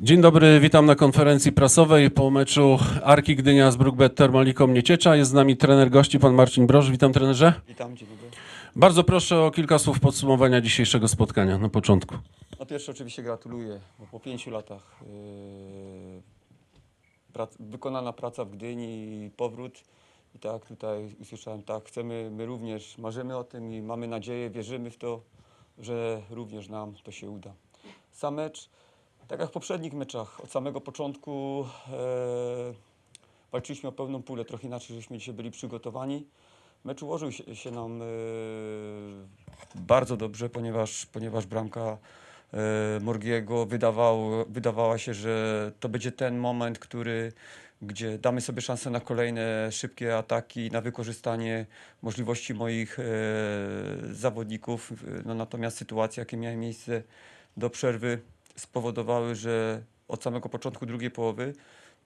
Dzień dobry, witam na konferencji prasowej po meczu Arki Gdynia z Brookbet Termaliką Nieciecza. Jest z nami trener gości, pan Marcin Broż. Witam trenerze. Witam, dzień dobry. Bardzo proszę o kilka słów podsumowania dzisiejszego spotkania na początku. No pierwsze oczywiście gratuluję, bo po pięciu latach yy, prac, wykonana praca w Gdyni i powrót. I tak tutaj usłyszałem, tak, chcemy, my również marzymy o tym i mamy nadzieję, wierzymy w to, że również nam to się uda. Sam mecz, tak jak w poprzednich meczach, od samego początku e, walczyliśmy o pełną pulę, trochę inaczej żeśmy dzisiaj byli przygotowani. Mecz ułożył się, się nam e, bardzo dobrze, ponieważ, ponieważ bramka e, Morgiego wydawała się, że to będzie ten moment, który, gdzie damy sobie szansę na kolejne szybkie ataki, na wykorzystanie możliwości moich e, zawodników. No, natomiast sytuacje, jakie miały miejsce do przerwy, spowodowały, że od samego początku drugiej połowy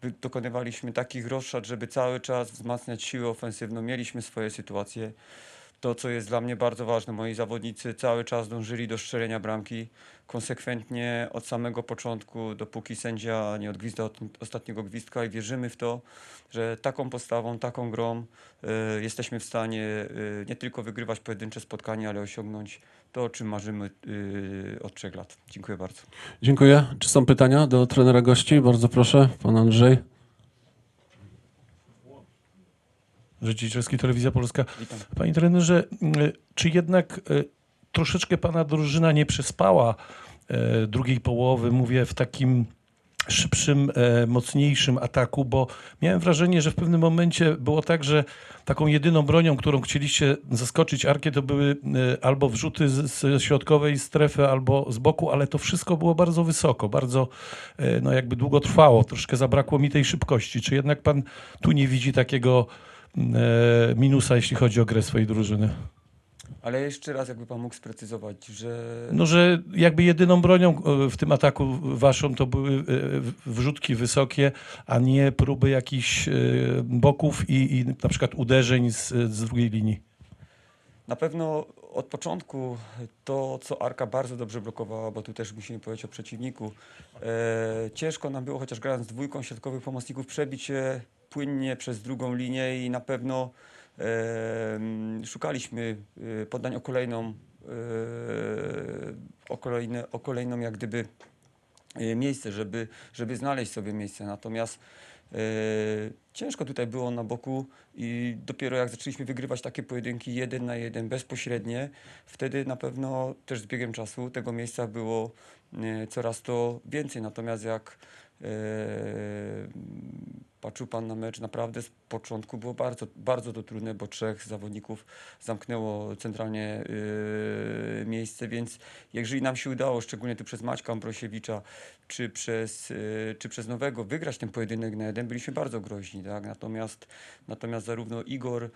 wy- dokonywaliśmy takich rozszad, żeby cały czas wzmacniać siłę ofensywną. Mieliśmy swoje sytuacje. To, co jest dla mnie bardzo ważne, moi zawodnicy cały czas dążyli do strzelenia bramki. Konsekwentnie od samego początku, dopóki sędzia nie odgwizda od ostatniego gwizdka i wierzymy w to, że taką postawą, taką grą y, jesteśmy w stanie y, nie tylko wygrywać pojedyncze spotkania, ale osiągnąć to, o czym marzymy y, od trzech lat. Dziękuję bardzo. Dziękuję. Czy są pytania do trenera gości? Bardzo proszę, pan Andrzej. Życielski, Telewizja Polska. Witam. Panie trenerze, y, czy jednak y, troszeczkę pana drużyna nie przespała y, drugiej połowy, mówię w takim szybszym, e, mocniejszym ataku, bo miałem wrażenie, że w pewnym momencie było tak, że taką jedyną bronią, którą chcieliście zaskoczyć Arkę, to były e, albo wrzuty z, środkowej strefy, albo z boku, ale to wszystko było bardzo wysoko, bardzo e, no jakby długo trwało. Troszkę zabrakło mi tej szybkości. Czy jednak pan tu nie widzi takiego e, minusa, jeśli chodzi o grę swojej drużyny? Ale jeszcze raz, jakby pan mógł sprecyzować, że No, że jakby jedyną bronią e, w tym ataku waszą to były e, wrzutki wysokie, a nie próby jakichś e, boków i, i na przykład uderzeń z, z drugiej linii. Na pewno od początku to, co Arka bardzo dobrze blokowała, bo tu też musimy powiedzieć o przeciwniku, e, ciężko nam było, chociaż grając z dwójką środkowych pomocników, przebić się płynnie przez drugą linię i na pewno szukaliśmy e, podań o kolejną, e, o, kolejne, o kolejną jak gdyby e, miejsce, żeby, żeby znaleźć sobie miejsce. Natomiast e, ciężko tutaj było na boku i dopiero jak zaczęliśmy wygrywać takie pojedynki jeden na jeden bezpośrednie, wtedy na pewno też z biegiem czasu tego miejsca było e, coraz to więcej. Natomiast jak patrzył Pan na mecz, naprawdę z początku było bardzo, bardzo to trudne, bo trzech zawodników zamknęło centralnie e, miejsce, więc jeżeli nam się udało, szczególnie tu przez Maćka Ambrosiewicza, czy przez, e, czy przez Nowego wygrać ten pojedynek na jeden, byliśmy bardzo groźni, tak? Natomiast, natomiast zarówno Igor, e,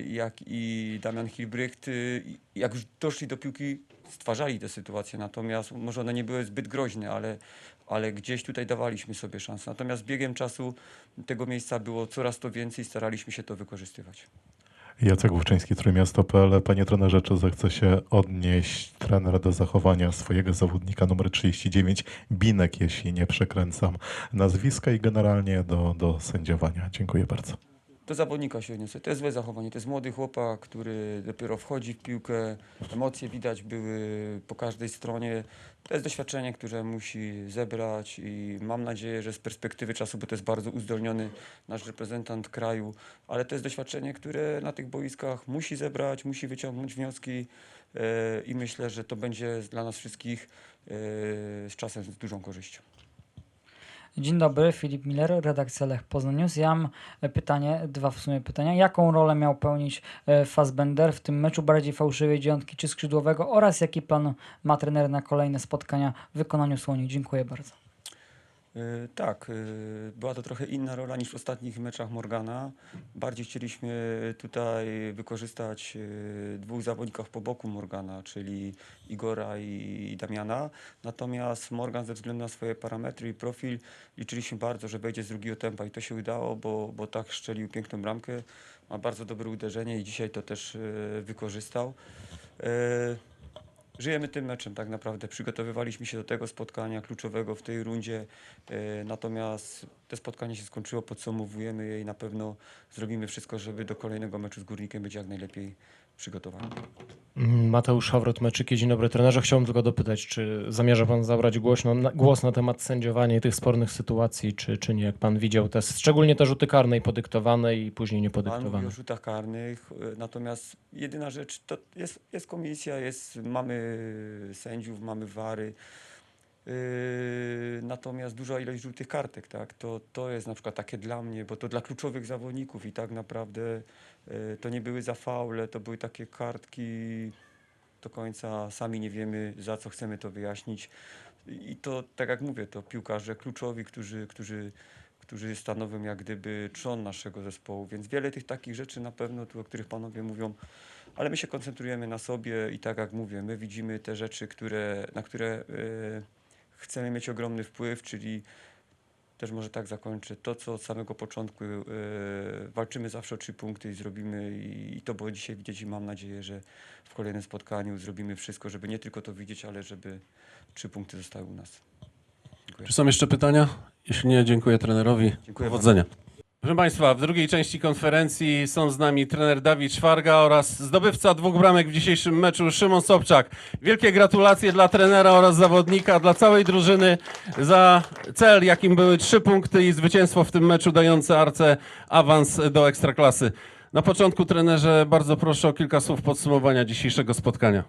jak i Damian Hilbrycht, y, jak już doszli do piłki, stwarzali te sytuacje, natomiast może one nie były zbyt groźne, ale, ale gdzieś tutaj dawaliśmy sobie szansę. Natomiast biegiem czasu tego miejsca było coraz to więcej, staraliśmy się to wykorzystywać. Jacek Włóczyński, Trójmiasto.pl. Panie trenerze, czy zechce się odnieść trener do zachowania swojego zawodnika numer 39, Binek, jeśli nie przekręcam nazwiska i generalnie do, do sędziowania? Dziękuję bardzo. Do zawodnika się odniosę. To jest złe zachowanie. To jest młody chłopak, który dopiero wchodzi w piłkę. Emocje widać były po każdej stronie. To jest doświadczenie, które musi zebrać i mam nadzieję, że z perspektywy czasu, bo to jest bardzo uzdolniony nasz reprezentant kraju, ale to jest doświadczenie, które na tych boiskach musi zebrać, musi wyciągnąć wnioski e, i myślę, że to będzie dla nas wszystkich e, z czasem z dużą korzyścią. Dzień dobry, Filip Miller, redakcja Lech Poznań News. Ja mam e, pytanie, dwa w sumie pytania. Jaką rolę miał pełnić e, Fassbender w tym meczu bardziej fałszywej dziewiątki czy skrzydłowego oraz jaki plan ma trener na kolejne spotkania w wykonaniu Słoni? Dziękuję bardzo. Y, Tak, y, była to trochę inna rola niż w ostatnich meczach Morgana. Bardziej chcieliśmy tutaj wykorzystać y, dwóch zawodników po boku Morgana, czyli Igora i Damiana. Natomiast Morgan ze względu na swoje parametry i profil liczyliśmy bardzo, że wejdzie z drugiego tempa i to się udało, bo, bo tak szczelił piękną bramkę. Ma bardzo dobre uderzenie i dzisiaj to też wykorzystał. Żyjemy tym meczem tak naprawdę. Przygotowywaliśmy się do tego spotkania kluczowego w tej rundzie, e, natomiast to spotkanie się skończyło, podsumowujemy je i na pewno zrobimy wszystko, żeby do kolejnego meczu z Górnikiem być jak najlepiej przygotowani. Mateusz Hawrot, Meczyki. Dzień dobry trenerze. Chciałbym tylko dopytać, czy zamierza pan zabrać głośno, na, głos na temat sędziowania i tych spornych sytuacji, czy, czy nie, jak pan widział te, szczególnie te rzuty karne i podyktowane i później Pan mówi niepodyktowane. o rzutach karnych, e, natomiast jedyna rzecz to jest, jest komisja, jest, mamy sędziów, mamy wary. Yy, natomiast duża ilość żółtych kartek, tak, to, to jest na przykład takie dla mnie, bo to dla kluczowych zawodników i tak naprawdę yy, to nie były za faule, to były takie kartki do końca, sami nie wiemy za co chcemy to wyjaśnić. I to, tak jak mówię, to piłkarze kluczowi, którzy, którzy, którzy stanowią jak gdyby trzon naszego zespołu, więc wiele tych takich rzeczy na pewno, tu, o których panowie mówią, ale my się koncentrujemy na sobie i tak jak mówię, my widzimy te rzeczy, które, na które e, chcemy mieć ogromny wpływ, czyli też może tak zakończę, to co od samego początku e, walczymy zawsze o trzy punkty i zrobimy i, i to było dzisiaj widać i mam nadzieję, że w kolejnym spotkaniu zrobimy wszystko, żeby nie tylko to widzieć, ale żeby trzy punkty zostały u nas. Dziękuję. Czy są jeszcze pytania? Jeśli nie, dziękuję trenerowi. Dziękuję Powodzenia. Proszę Państwa, w drugiej części konferencji są z nami trener Dawid Szwarga oraz zdobywca dwóch bramek w dzisiejszym meczu Szymon Sobczak. Wielkie gratulacje dla trenera oraz zawodnika, dla całej drużyny za cel, jakim były trzy punkty i zwycięstwo w tym meczu dające Arce awans do Ekstraklasy. Na początku trenerze bardzo proszę o kilka słów podsumowania dzisiejszego spotkania.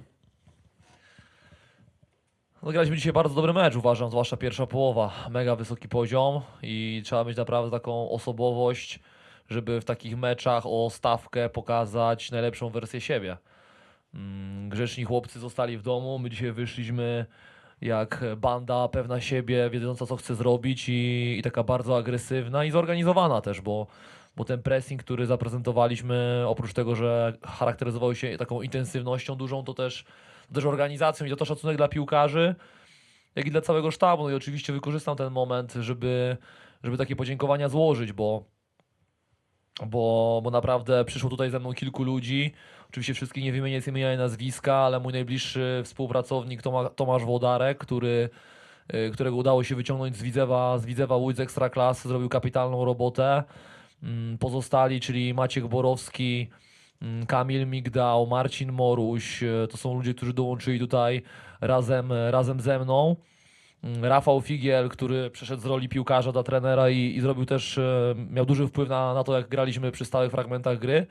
No, dzisiaj bardzo dobry mecz, uważam, zwłaszcza pierwsza połowa. Mega wysoki poziom i trzeba mieć naprawdę taką osobowość, żeby w takich meczach o stawkę pokazać najlepszą wersję siebie. Mm, Grzeczni chłopcy zostali w domu, my dzisiaj wyszliśmy jak banda pewna siebie, wiedząca co chce zrobić i, i taka bardzo agresywna i zorganizowana też, bo, bo ten pressing, który zaprezentowaliśmy, oprócz tego, że charakteryzował się taką intensywnością dużą, to też też organizacją i za to szacunek dla piłkarzy, jak i dla całego sztabu. No i oczywiście wykorzystam ten moment, żeby, żeby takie podziękowania złożyć, bo, bo, bo naprawdę przyszło tutaj ze mną kilku ludzi. Oczywiście wszystkich nie wymienię z imienia i nazwiska, ale mój najbliższy współpracownik Toma, Tomasz Włodarek, który, y, którego udało się wyciągnąć z Widzewa, z Widzewa Łódź z Ekstraklasy, zrobił kapitalną robotę. Mm, Pozostali, czyli Maciek Borowski, Mm, Kamil Migdał, Marcin Moruś, e, to są ludzie, którzy dołączyli tutaj razem, razem ze mną. Mm, Rafał Figiel, który przeszedł z roli piłkarza do trenera i, i zrobił też, e, miał duży wpływ na, na to, jak graliśmy przy stałych fragmentach gry.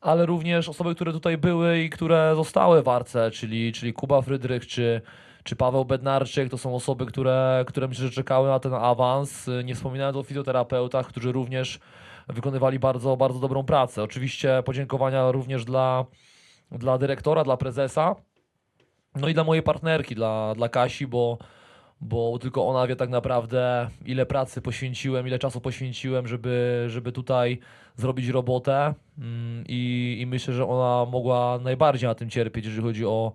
Ale również osoby, które tutaj były i które zostały w Arce, czyli, czyli Kuba Frydrych czy, czy Paweł Bednarczyk, to są osoby, które, które myślę, że czekały na ten awans. Nie wspominając o fizjoterapeutach, którzy również wykonywali bardzo, bardzo dobrą pracę. Oczywiście podziękowania również dla, dla dyrektora, dla prezesa, no i dla mojej partnerki, dla, dla Kasi, bo, bo tylko ona wie tak naprawdę, ile pracy poświęciłem, ile czasu poświęciłem, żeby, żeby tutaj zrobić robotę Mm, i, i myślę, że ona mogła najbardziej na tym cierpieć, jeżeli chodzi o,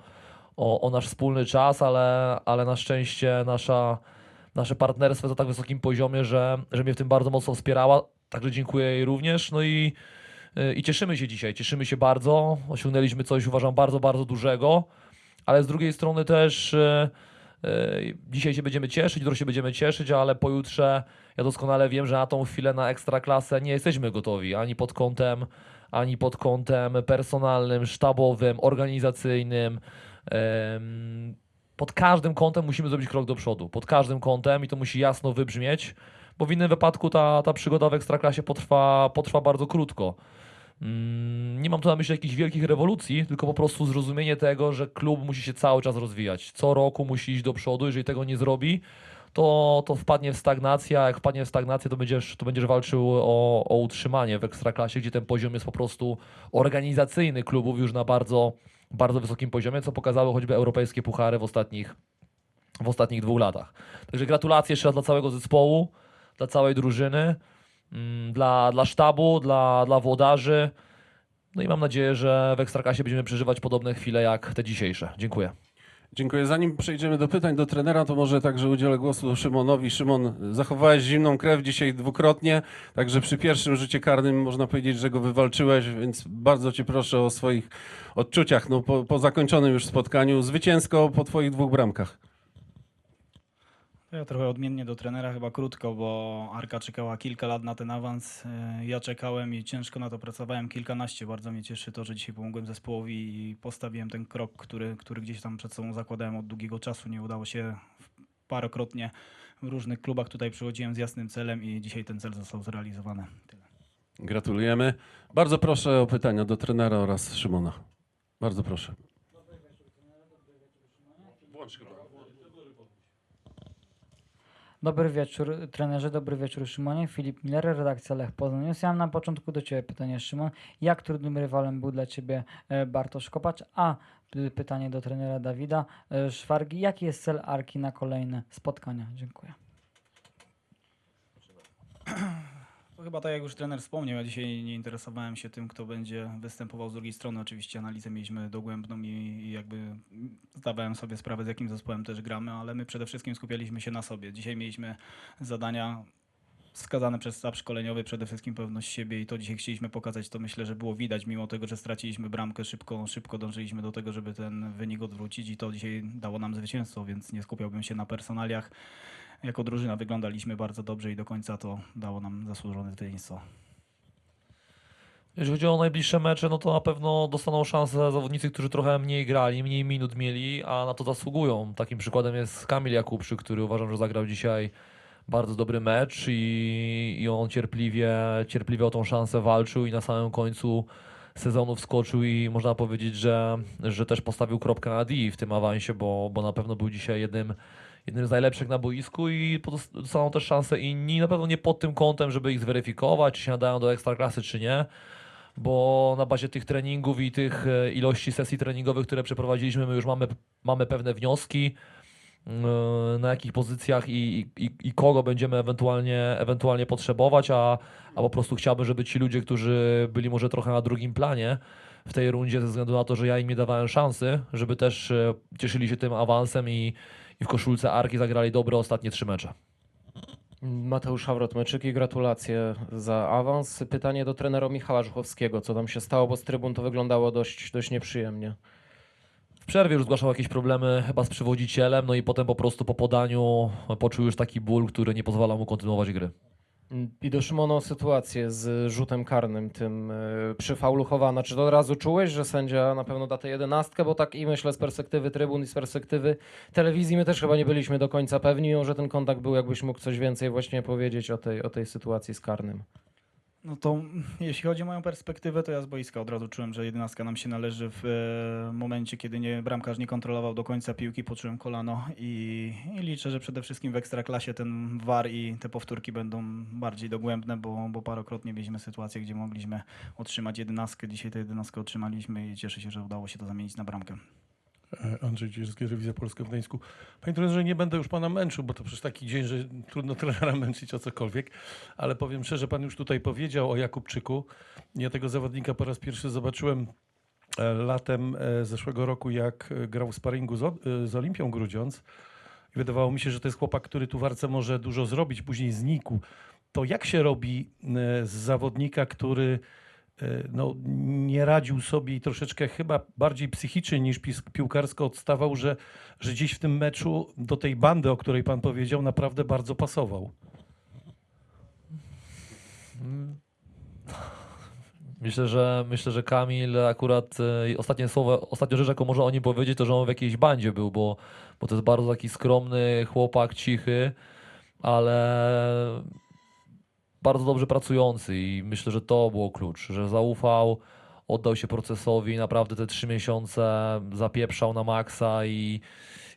o, o nasz wspólny czas, ale, ale na szczęście nasza, nasze partnerstwo na tak wysokim poziomie, że, że mnie w tym bardzo mocno wspierała. Także dziękuję jej również. No i, i cieszymy się dzisiaj. Cieszymy się bardzo. Osiągnęliśmy coś, uważam, bardzo, bardzo dużego, ale z drugiej strony też y, y, dzisiaj się będziemy cieszyć, jutro się będziemy cieszyć, ale pojutrze ja doskonale wiem, że na tą chwilę na ekstraklasę nie jesteśmy gotowi ani pod kątem, ani pod kątem personalnym, sztabowym, organizacyjnym. Pod każdym kątem musimy zrobić krok do przodu. Pod każdym kątem i to musi jasno wybrzmieć bo w innym wypadku ta, ta przygoda w Ekstraklasie potrwa, potrwa bardzo krótko. Mm, Nie mam tu na myśli jakichś wielkich rewolucji, tylko po prostu zrozumienie tego, że klub musi się cały czas rozwijać. Co roku musi iść do przodu, jeżeli tego nie zrobi, to, to wpadnie w stagnację, a jak wpadnie w stagnację, to będziesz, to będziesz walczył o, o utrzymanie w Ekstraklasie, gdzie ten poziom jest po prostu organizacyjny klubów już na bardzo, bardzo wysokim poziomie, co pokazały choćby europejskie puchary w ostatnich, w ostatnich dwóch latach. Także gratulacje jeszcze raz dla całego zespołu dla całej drużyny, mm, dla, dla sztabu, dla, dla włodarzy. No i mam nadzieję, że w Ekstraklasie będziemy przeżywać podobne chwile jak te dzisiejsze. Dziękuję. Dziękuję. Zanim przejdziemy do pytań do trenera, to może także udzielę głosu Szymonowi. Szymon, zachowałeś zimną krew dzisiaj dwukrotnie, także przy pierwszym rzucie karnym można powiedzieć, że go wywalczyłeś, więc bardzo cię proszę o swoich odczuciach no, po, po zakończonym już spotkaniu. Zwycięsko po twoich dwóch bramkach. Ja trochę odmiennie do trenera, chyba krótko, bo Arka czekała kilka lat na ten awans. E, Ja czekałem i ciężko na to pracowałem kilkanaście. Bardzo mnie cieszy to, że dzisiaj pomogłem zespołowi i postawiłem ten krok, który, który gdzieś tam przed sobą zakładałem od długiego czasu. Nie udało się parokrotnie w różnych klubach. Tutaj przychodziłem z jasnym celem i dzisiaj ten cel został zrealizowany. Tyle. Gratulujemy. Bardzo proszę o pytania do trenera oraz Szymona. Bardzo proszę. Dobry wieczór trenerze, dobry wieczór Szymonie. Filip Miller, redakcja Lech Poznań. Ja mam na początku do Ciebie pytanie Szymon. Jak trudnym rywalem był dla Ciebie e, Bartosz Kopacz? A y, pytanie do trenera Dawida e, Szwargi. Jaki jest cel Arki na kolejne spotkania? Dziękuję. Chyba tak jak już trener wspomniał, ja dzisiaj nie interesowałem się tym, kto będzie występował z drugiej strony. Oczywiście analizę mieliśmy dogłębną i, i jakby zdawałem sobie sprawę, z jakim zespołem też gramy, ale my przede wszystkim skupialiśmy się na sobie. Dzisiaj mieliśmy zadania wskazane przez sztab szkoleniowy, przede wszystkim pewność siebie i to dzisiaj chcieliśmy pokazać, to myślę, że było widać, mimo tego, że straciliśmy bramkę, szybko, szybko dążyliśmy do tego, żeby ten wynik odwrócić i to dzisiaj dało nam zwycięstwo, więc nie skupiałbym się na personaliach. Jako drużyna wyglądaliśmy bardzo dobrze i do końca to dało nam zasłużone zwycięstwo. Jeśli chodzi o najbliższe mecze, no to na pewno dostaną szansę zawodnicy, którzy trochę mniej grali, mniej minut mieli, a na to zasługują. Takim przykładem jest Kamil Jakubczyk, który uważam, że zagrał dzisiaj bardzo dobry mecz i, i on cierpliwie, cierpliwie o tą szansę walczył i na samym końcu sezonu wskoczył i można powiedzieć, że, że też postawił kropkę na D w tym awansie, bo, bo na pewno był dzisiaj jednym, jednym z najlepszych na boisku i dostaną też szansę inni, na pewno nie pod tym kątem, żeby ich zweryfikować, czy się nadają do ekstraklasy, czy nie, bo na bazie tych treningów i tych e, ilości sesji treningowych, które przeprowadziliśmy, my już mamy, mamy pewne wnioski, e, na jakich pozycjach i, i, i kogo będziemy ewentualnie, ewentualnie potrzebować, a, a po prostu chciałbym, żeby ci ludzie, którzy byli może trochę na drugim planie w tej rundzie, ze względu na to, że ja im nie dawałem szansy, żeby też e, cieszyli się tym awansem i, i w koszulce Arki zagrali dobre ostatnie trzy mecze. Mateusz Hawrot, meczyki, gratulacje za awans. Pytanie do trenera Michała Żuchowskiego. Co tam się stało, bo z trybun to wyglądało dość, dość nieprzyjemnie. W przerwie już zgłaszał jakieś problemy chyba z przywodzicielem, no i potem po prostu po podaniu poczuł już taki ból, który nie pozwala mu kontynuować gry. I do Szymona o sytuację z rzutem karnym, tym y, przy faulu Chowana. Czy to od razu czułeś, że sędzia na pewno da tę jedenastkę? Bo tak i myślę z perspektywy trybun i z perspektywy telewizji my też chyba nie byliśmy do końca pewni, że ten kontakt był. Jakbyś mógł coś więcej właśnie powiedzieć o tej, o tej sytuacji z karnym. No to jeśli chodzi o moją perspektywę, to ja z boiska od razu czułem, że jedenastka nam się należy w e, momencie, kiedy nie, bramkarz nie kontrolował do końca piłki, poczułem kolano i, i liczę, że przede wszystkim w ekstraklasie ten VAR i te powtórki będą bardziej dogłębne, bo, bo parokrotnie mieliśmy sytuację, gdzie mogliśmy otrzymać jedenastkę. Dzisiaj tę jedenastkę otrzymaliśmy i cieszę się, że udało się to zamienić na bramkę. E, Andrzej Dzierski, Telewizja Polska w Gdańsku. Panie trenerze, nie będę już pana męczył, bo to przecież taki dzień, że trudno trenera męczyć o cokolwiek, ale powiem szczerze, pan już tutaj powiedział o Jakubczyku. Ja tego zawodnika po raz pierwszy zobaczyłem e, latem e, zeszłego roku, jak grał w sparingu z, Olimpią Grudziądz. I wydawało mi się, że to jest chłopak, który tu w Arce może dużo zrobić, później znikł. To jak się robi z zawodnika, który no, nie radził sobie i troszeczkę chyba bardziej psychicznie niż piłkarsko odstawał, że, że gdzieś w tym meczu do tej bandy, o której pan powiedział, naprawdę bardzo pasował. Myślę, że myślę, że Kamil akurat e, ostatnie słowo, ostatnia rzecz, jaką może o nim powiedzieć, to że on w jakiejś bandzie był, bo, bo to jest bardzo taki skromny chłopak, cichy, ale bardzo dobrze pracujący i myślę, że to było klucz, że zaufał, oddał się procesowi, naprawdę te trzy miesiące zapieprzał na maksa i,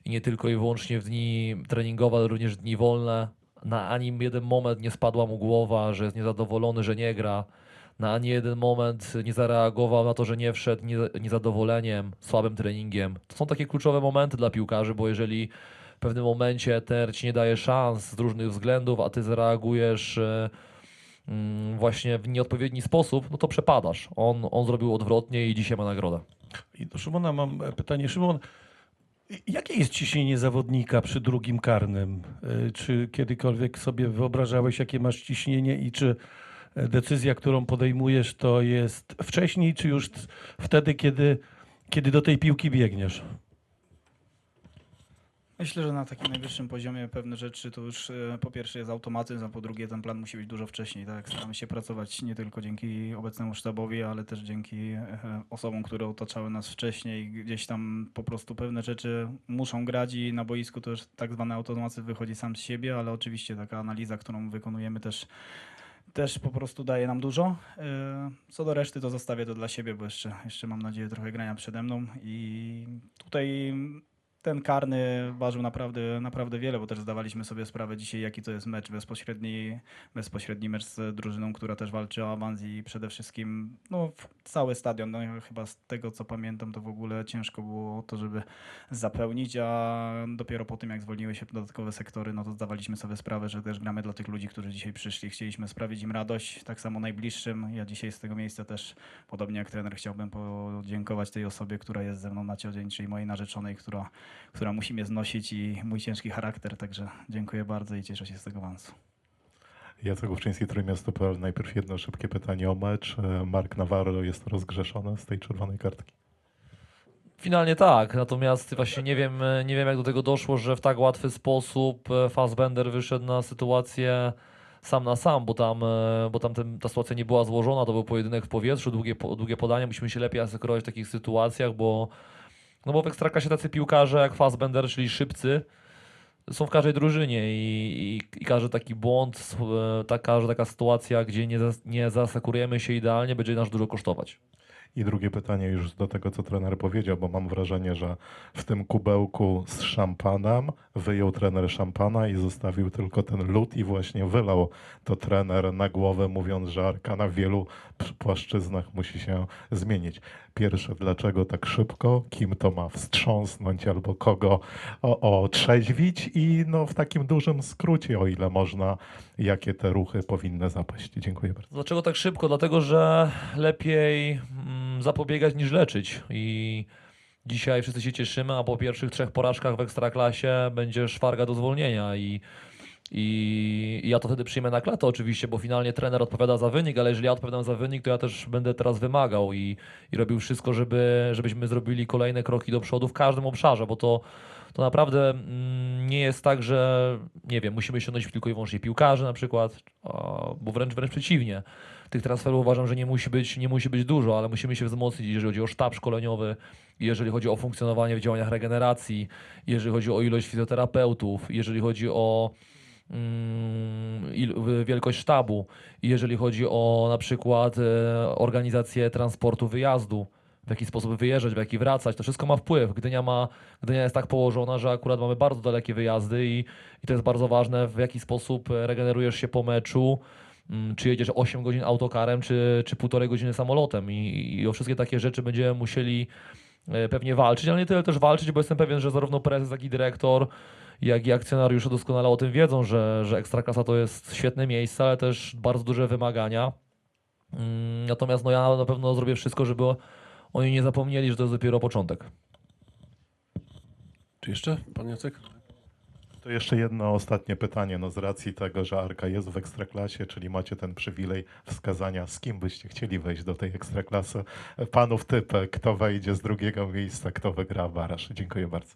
i nie tylko i wyłącznie w dni treningowe, ale również dni wolne. Na ani jeden moment nie spadła mu głowa, że jest niezadowolony, że nie gra na ani jeden moment nie zareagował na to, że nie wszedł nie, niezadowoleniem, słabym treningiem. To są takie kluczowe momenty dla piłkarzy, bo jeżeli w pewnym momencie ter ci nie daje szans z różnych względów, a ty zareagujesz e, właśnie w nieodpowiedni sposób, no to przepadasz. On, on zrobił odwrotnie i dzisiaj ma nagrodę. I do Szymona mam e, pytanie. Szymon, Jakie jest ciśnienie zawodnika przy drugim karnym? Y, Czy kiedykolwiek sobie wyobrażałeś, jakie masz ciśnienie i czy e, decyzja, którą podejmujesz, to jest wcześniej, czy już wtedy, kiedy, kiedy do tej piłki biegniesz? Myślę, że na takim najwyższym poziomie pewne rzeczy to już e, po pierwsze jest automatyzm, a po drugie ten plan musi być dużo wcześniej. Tak, staramy się pracować nie tylko dzięki obecnemu sztabowi, ale też dzięki e, osobom, które otaczały nas wcześniej. Gdzieś tam po prostu pewne rzeczy muszą grać i na boisku to już tak zwany automatyzm wychodzi sam z siebie, ale oczywiście taka analiza, którą wykonujemy też też po prostu daje nam dużo. E, Co do reszty, to zostawię to dla siebie, bo jeszcze, jeszcze mam nadzieję trochę grania przede mną i tutaj ten karny ważył naprawdę, naprawdę wiele, bo też zdawaliśmy sobie sprawę dzisiaj, jaki to jest mecz bezpośredni, bezpośredni mecz z drużyną, która też walczy o awans i przede wszystkim no, cały stadion, no, chyba z tego co pamiętam, to w ogóle ciężko było to, żeby zapełnić, a dopiero po tym, jak zwolniły się dodatkowe sektory, no to zdawaliśmy sobie sprawę, że też gramy dla tych ludzi, którzy dzisiaj przyszli. Chcieliśmy sprawić im radość, tak samo najbliższym. Ja dzisiaj z tego miejsca też, podobnie jak trener, chciałbym podziękować tej osobie, która jest ze mną na co dzień, czyli mojej narzeczonej, która która musi mnie znosić i mój ciężki charakter, także dziękuję bardzo i cieszę się z tego awansu. Jacek Główczyński, Trójmiasto.pl. Najpierw jedno szybkie pytanie o mecz. Mark Navarro jest rozgrzeszony z tej czerwonej kartki. Finalnie tak, natomiast właśnie nie wiem, nie wiem jak do tego doszło, że w tak łatwy sposób e, Fassbender wyszedł na sytuację sam na sam, bo tam, e, bo tam ten, ta sytuacja nie była złożona, to był pojedynek w powietrzu, długie, długie podanie, musimy się lepiej asekurować w takich sytuacjach, bo, no bo w Ekstraklasie tacy piłkarze jak Fassbender, czyli szybcy, są w każdej drużynie i, i, i każdy taki błąd, e, ta, każda taka sytuacja, gdzie nie, nie zasekurujemy się idealnie, będzie nas dużo kosztować. I drugie pytanie już do tego, co trener powiedział, bo mam wrażenie, że w tym kubełku z szampanem wyjął trener szampana i zostawił tylko ten lód i właśnie wylał to trener na głowę, mówiąc, że Arka na wielu płaszczyznach musi się zmienić. Pierwsze, dlaczego tak szybko, kim to ma wstrząsnąć albo kogo otrzeźwić i no, w takim dużym skrócie, o ile można, jakie te ruchy powinny zapaść. Dziękuję bardzo. Dlaczego tak szybko? Dlatego, że lepiej mm, zapobiegać niż leczyć. I dzisiaj wszyscy się cieszymy, a po pierwszych trzech porażkach w ekstraklasie będzie szwarga do zwolnienia. I, i, ja to wtedy przyjmę na klatę oczywiście, bo finalnie trener odpowiada za wynik, ale jeżeli ja odpowiadam za wynik, to ja też będę teraz wymagał i, i robił wszystko, żeby, żebyśmy zrobili kolejne kroki do przodu w każdym obszarze, bo to, to naprawdę mm, nie jest tak, że nie wiem, musimy ściągnąć tylko i wyłącznie piłkarzy na przykład, bo wręcz wręcz przeciwnie. Tych transferów uważam, że nie musi być, nie musi być dużo, ale musimy się wzmocnić, jeżeli chodzi o sztab szkoleniowy, jeżeli chodzi o funkcjonowanie w działaniach regeneracji, jeżeli chodzi o ilość fizjoterapeutów, jeżeli chodzi o mm, wielkość sztabu, jeżeli chodzi o na przykład e, organizację transportu wyjazdu, w jaki sposób wyjeżdżać, w jaki wracać, to wszystko ma wpływ. Gdynia, ma, Gdynia jest tak położona, że akurat mamy bardzo dalekie wyjazdy i, i to jest bardzo ważne, w jaki sposób e, regenerujesz się po meczu, czy jedziesz 8 godzin autokarem, czy, czy półtorej godziny samolotem I, i o wszystkie takie rzeczy będziemy musieli e, pewnie walczyć, ale nie tyle też walczyć, bo jestem pewien, że zarówno prezes, jak i dyrektor, jak i akcjonariusze doskonale o tym wiedzą, że, że Ekstraklasa to jest świetne miejsce, ale też bardzo duże wymagania. Mm, Natomiast no ja na pewno zrobię wszystko, żeby oni nie zapomnieli, że to jest dopiero początek. Czy jeszcze, pan Jacek? To jeszcze jedno ostatnie pytanie. No z racji tego, że Arka jest w Ekstraklasie, czyli macie ten przywilej wskazania, z kim byście chcieli wejść do tej Ekstraklasy. Panów typę, kto wejdzie z drugiego miejsca, kto wygra baraż. Dziękuję bardzo.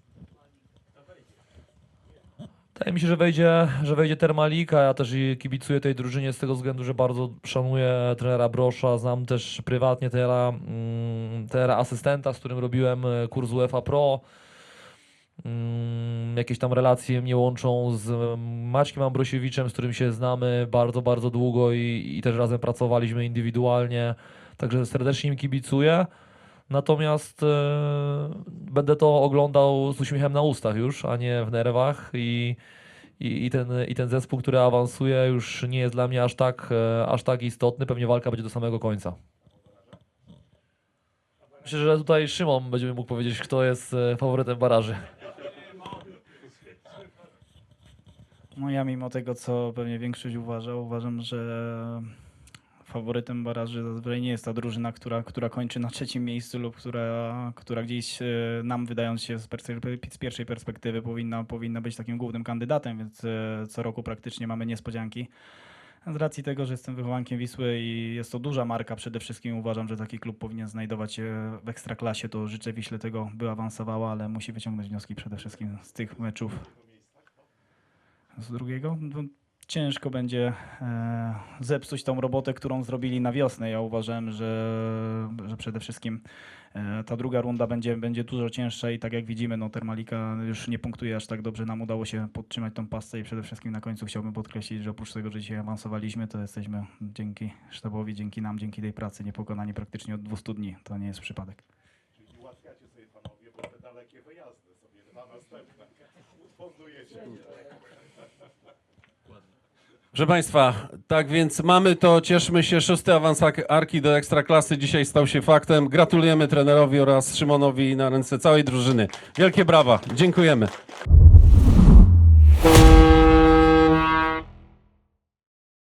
Wydaje mi się, że wejdzie, że wejdzie Termalika. Ja też kibicuję tej drużynie z tego względu, że bardzo szanuję trenera Brosza. Znam też prywatnie trenera, mm, trenera asystenta, z którym robiłem e, kurs UEFA Pro. Mm, Jakieś tam relacje mnie łączą z Maćkiem Ambrosiewiczem, z którym się znamy bardzo, bardzo długo i, i też razem pracowaliśmy indywidualnie. Także serdecznie im kibicuję. Natomiast e, będę to oglądał z uśmiechem na ustach już, a nie w nerwach i, i, i, ten, i ten zespół, który awansuje już nie jest dla mnie aż tak, e, aż tak istotny. Pewnie walka będzie do samego końca. Myślę, że tutaj Szymon będzie mógł powiedzieć, kto jest e, faworytem baraży. No ja mimo tego, co pewnie większość uważa, uważam, że faworytem baraży zazwyczaj nie jest ta drużyna, która, która kończy na trzecim miejscu lub która, która gdzieś e, nam wydając się z, z pierwszej perspektywy powinna, powinna być takim głównym kandydatem, więc e, co roku praktycznie mamy niespodzianki. Z racji tego, że jestem wychowankiem Wisły i jest to duża marka, przede wszystkim uważam, że taki klub powinien znajdować się w ekstraklasie, to życzę Wiśle tego, by awansowała, ale musi wyciągnąć wnioski przede wszystkim z tych meczów. Z drugiego? No, ciężko będzie e, zepsuć tą robotę, którą zrobili na wiosnę. Ja uważałem, że, że przede wszystkim e, ta druga runda będzie, będzie dużo cięższa i tak jak widzimy, no Termalika już nie punktuje aż tak dobrze. Nam udało się podtrzymać tą pasę i przede wszystkim na końcu chciałbym podkreślić, że oprócz tego, że dzisiaj awansowaliśmy, to jesteśmy dzięki sztabowi, dzięki nam, dzięki tej pracy niepokonani praktycznie od 200 dni. To nie jest przypadek. Proszę Państwa, tak więc mamy to, cieszmy się, szósty awans Arki do Ekstraklasy dzisiaj stał się faktem. Gratulujemy trenerowi oraz Szymonowi na ręce całej drużyny. Wielkie brawa, dziękujemy.